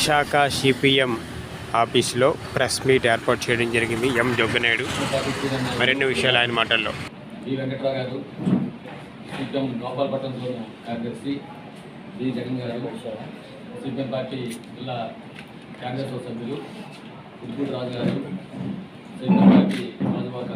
Visakha CPM ఆఫీస్లో press meet ఏర్పాటు చేయడం జరిగింది. ఎం జొగ్గనాయుడు. మరిన్ని విషయాలు ఆయన మాటల్లో. ఈ వెంకట్రావు గారు సిపిఎం గోపాలపట్నం జోన్ కార్యదర్శి B Jagan garu CPM party జిల్లా కాంగ్రెస్ సభ్యులు ఉద్భూటి రాజు గారు సిపిఎం పార్టీ రాజువాక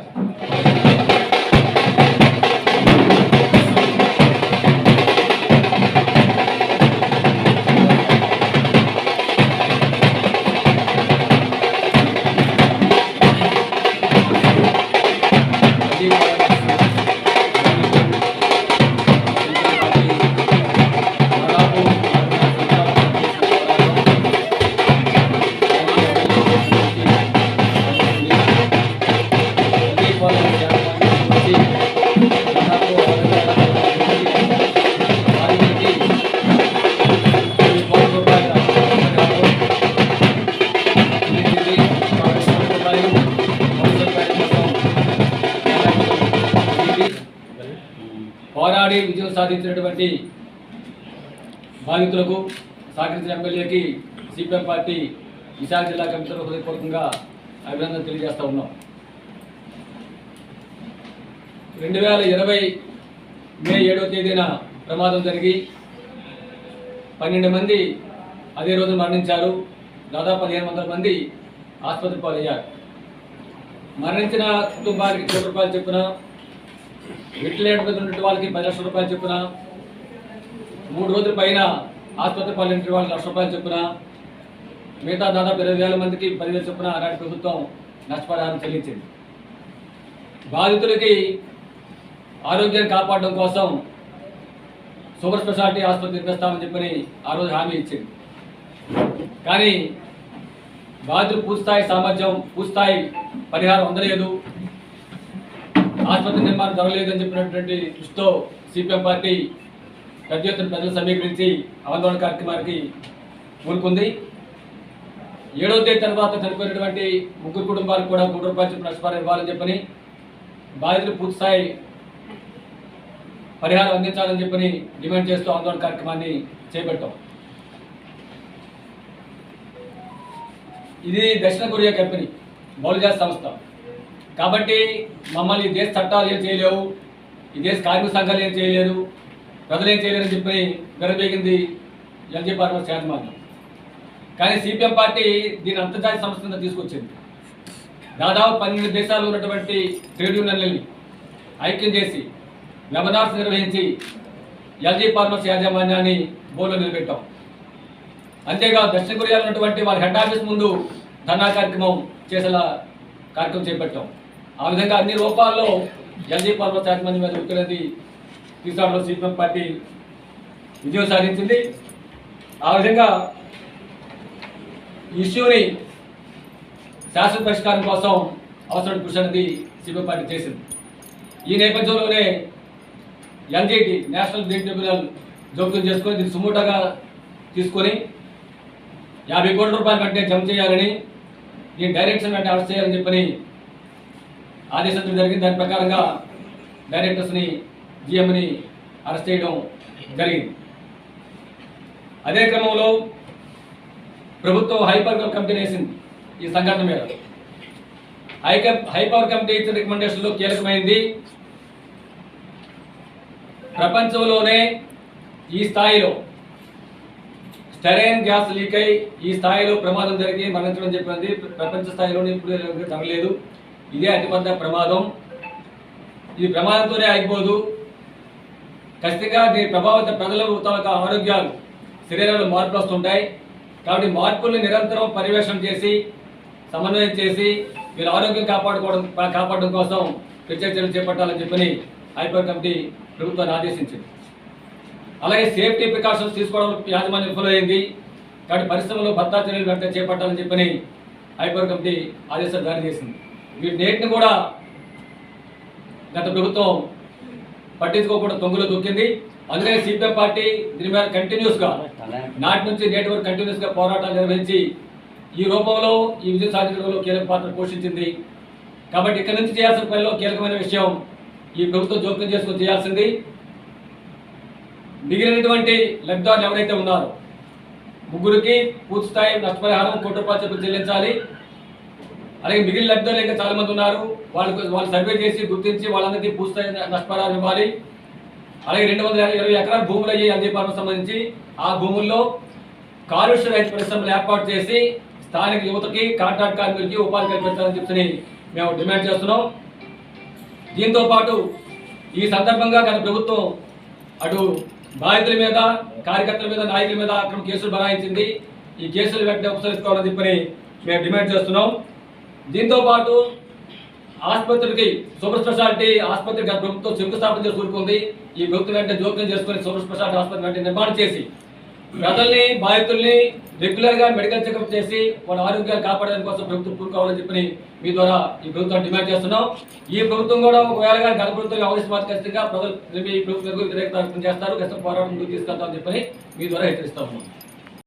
పోరాడి విజయం సాధించినటువంటి బాధితులకు సహకరించిన ఎమ్మెల్యేకి సిపిఎం పార్టీ విశాఖ జిల్లా కమిషనర్ హృదయపూర్వకంగా అభినందన తెలియజేస్తా ఉన్నాం. రెండు వేల ఇరవై మే ఏడవ తేదీన ప్రమాదం జరిగి పన్నెండు మంది అదే రోజు మరణించారు. దాదాపు పదిహేను వందల మంది ఆసుపత్రి పాలయ్యారు. మరణించిన కుటుంబానికి కోటి రూపాయలు చొప్పున వెంటిలేటర్ మీద ఉన్న వాళ్ళకి పది లక్షల రూపాయలు చొప్పున మూడు రోజుల పైన ఆసుపత్రి పాలైన వాళ్ళకి లక్ష రూపాయలు చొప్పున మిగతా దాదాపు ఇరవై వేల మందికి పదివేలు చొప్పున ఆనాటి ప్రభుత్వం నష్టపరిహారం చెల్లించింది. బాధితులకి ఆరోగ్యాన్ని కాపాడడం కోసం సూపర్ స్పెషాలిటీ ఆసుపత్రి నిర్మిస్తామని చెప్పని ఆ రోజు హామీ ఇచ్చింది. కానీ బాధితులు పూర్తిస్థాయి సామర్థ్యం పూర్తిస్థాయి పరిహారం అందలేదు. ఆసుపత్రి నిర్మాణం జరగలేదని చెప్పినటువంటి దృష్టితో సిపిఎం పార్టీ పెద్ద ఎత్తున ప్రజలు సమీకరించి ఆందోళన కార్యక్రమానికి ఊరుకుంది. ఏడవ తేదీ తర్వాత చనిపోయినటువంటి ముగ్గురు కుటుంబాలకు కూడా కోటి రూపాయలు చెప్పిన నష్టపరం ఇవ్వాలని చెప్పని బాధితులు పూర్తిస్థాయి పరిహారం అందించాలని చెప్పని డిమాండ్ చేస్తూ ఆందోళన కార్యక్రమాన్ని చేపట్టాం. ఇది దక్షిణ కొరియా కంపెనీ మౌలిజా సంస్థ. కాబట్టి మమ్మల్ని ఈ దేశ చట్టాలు ఏం చేయలేవు ఈ దేశ కార్మిక సంఘాలు ఏం చేయలేదు ప్రజలు ఏం చేయలేదని చెప్పి విరబేగింది ఎల్జీ పార్టీ యాజమాన్యం కానీ సిపిఎం పార్టీ దీని అంతర్జాతీయ సంస్థ కింద తీసుకొచ్చింది. దాదాపు పన్నెండు దేశాలు ఉన్నటువంటి ట్రేడ్ యూనియన్లని ఐక్యం చేసి వెబనార్స్ నిర్వహించి ఎల్జీ ఫార్మర్స్ యాజమాన్యాన్ని బోర్డులో నిలబెట్టాం. అంతేకాదు దక్షిణ కొరియాలో ఉన్నటువంటి వాళ్ళ హెడ్ ఆఫీస్ ముందు ధర్నా కార్యక్రమం చేసేలా కార్యక్రమం చేపట్టాం. ఆ విధంగా అన్ని రూపాల్లో ఎల్జీ పర్వత యాజమాన్యం మీద ఉత్తరది తీసుకోవడంలో సిపిఎం పార్టీ విజయం సాధించింది. ఆ విధంగా ఇష్యూని శాశ్వత పరిష్కారం కోసం అవసరం కృషి అనేది సిపిఎం పార్టీ చేసింది. ఈ నేపథ్యంలోనే ఎన్జిటి నేషనల్ గ్రీన్ ట్రిబ్యునల్ జోక్యం చేసుకొని దీన్ని సుమూటగా తీసుకొని యాభై కోట్ల రూపాయలు వెంటనే జమ చేయాలని దీని డైరెక్షన్ వెంటనే అరెస్ట్ చేయాలని చెప్పని ఆదేశించడం జరిగింది. దాని ప్రకారంగా డైరెక్టర్స్ని జిఎంని అరెస్ట్ చేయడం జరిగింది. అదే క్రమంలో ప్రభుత్వం హైపర్ కమిటీని వేసింది ఈ సంఘటన మీద హైక హైపవర్ కమిటీ ఇచ్చిన రికమెండేషన్లో కీలకమైంది ప్రపంచంలోనే ఈ స్థాయిలో స్టెరైన్ గ్యాస్ లీక్ అయి ఈ స్థాయిలో ప్రమాదం జరిగి మరణించడం చెప్పింది ప్రపంచ స్థాయిలోనే ఇప్పుడు జరగలేదు ఇదే అతిపెద్ద ప్రమాదం. ఇది ప్రమాదంతోనే ఆగిపోదు. ఖచ్చితంగా దీని ప్రభావిత ప్రజల తాలూకా ఆరోగ్యాలు శరీరంలో మార్పులు వస్తుంటాయి. కాబట్టి మార్పుల్ని నిరంతరం పర్యవేక్షణ చేసి సమన్వయం చేసి వీళ్ళ ఆరోగ్యం కాపాడుకోవడం కాపాడడం కోసం ప్రత్యేక చర్యలు చేపట్టాలని చెప్పని హైపర్ కమిటీ ప్రభుత్వాన్ని ఆదేశించింది. అలాగే సేఫ్టీ ప్రికాషన్స్ తీసుకోవడం యాజమాన్యం విఫలమైంది కాబట్టి పరిశ్రమలో భద్రతా చర్యలు వెంటనే చేపట్టాలని చెప్పని హైపర్ కమిటీ ఆదేశాలు జారీ చేసింది. వీటి నేటిని కూడా గత ప్రభుత్వం పట్టించుకోకుండా తొంగులో దొక్కింది అందుకని సిపిఎం పార్టీ దీని మీద కంటిన్యూస్గా నాటి నుంచి నేటి వరకు కంటిన్యూస్గా పోరాటాలు నిర్వహించి ఈ రూపంలో ఈ విజయం సాధించడంలో కీలక పాత్ర పోషించింది. కాబట్టి ఇక్కడ నుంచి చేయాల్సిన పనిలో కీలకమైన విషయం ఈ ప్రభుత్వం జోక్యం చేసుకుని చేయాల్సింది. మిగిలినటువంటి లబ్ధిదారులు ఎవరైతే ఉన్నారో ముగ్గురికి పూర్తి స్థాయి నష్టపరిహారం కోటి రూపాయలు చెప్పి చెల్లించాలి. అలాగే మిగిలిన లబ్ధిదారులు ఇంకా చాలా మంది ఉన్నారు. వాళ్ళకు వాళ్ళు సర్వే చేసి గుర్తించి వాళ్ళందరికీ పూర్తి నష్టపరాలు ఇవ్వాలి. అలాగే రెండు వందల ఇరవై ఎకరాల భూములు అయ్యి అంజీపాలకు సంబంధించి ఆ భూముల్లో కాలుష్య రైతు పరిశ్రమలు ఏర్పాటు చేసి స్థానిక యువతకి కాంట్రాక్ట్ కార్మికులకి ఉపాధి కల్పించాలని చెప్పి మేము డిమాండ్ చేస్తున్నాం. దీంతో పాటు ఈ సందర్భంగా గత ప్రభుత్వం అటు బాధితుల మీద కార్యకర్తల మీద నాయకుల మీద అక్రమ కేసులు బనాయించింది. ఈ కేసులు వెంటనే ఉపసరిస్తామని చెప్పని మేము డిమాండ్ చేస్తున్నాం. దీంతో పాటు ఆసుపత్రికి సూపర్ స్పెషాలిటీ ఆసుపత్రికి ప్రభుత్వం శంకుస్థాపన చేసి కూరుకుంది ఈ ప్రభుత్వం వెంటనే జోక్యం చేసుకుని సూపర్ స్పెషాలిటీ ఆసుపత్రి వెంటనే నిర్మాణం చేసి ప్రజల్ని బాధితుల్ని రెగ్యులర్గా మెడికల్ చెకప్ చేసి వాళ్ళ ఆరోగ్యాలు కాపాడడానికి కోసం ప్రభుత్వం పూనుకోవాలని చెప్పి మీ ద్వారా ఈ ప్రభుత్వం డిమాండ్ చేస్తున్నాం. ఈ ప్రభుత్వం కూడా ఒకవేళ కానీ గత ప్రభుత్వం వ్యవహరిస్తే ఖచ్చితంగా ప్రజలు ఈ ప్రభుత్వం వ్యతిరేకత చేస్తారు. కష్టం పోరాటం తీసుకెళ్తామని చెప్పని మీ ద్వారా హెచ్చరిస్తా ఉన్నాం.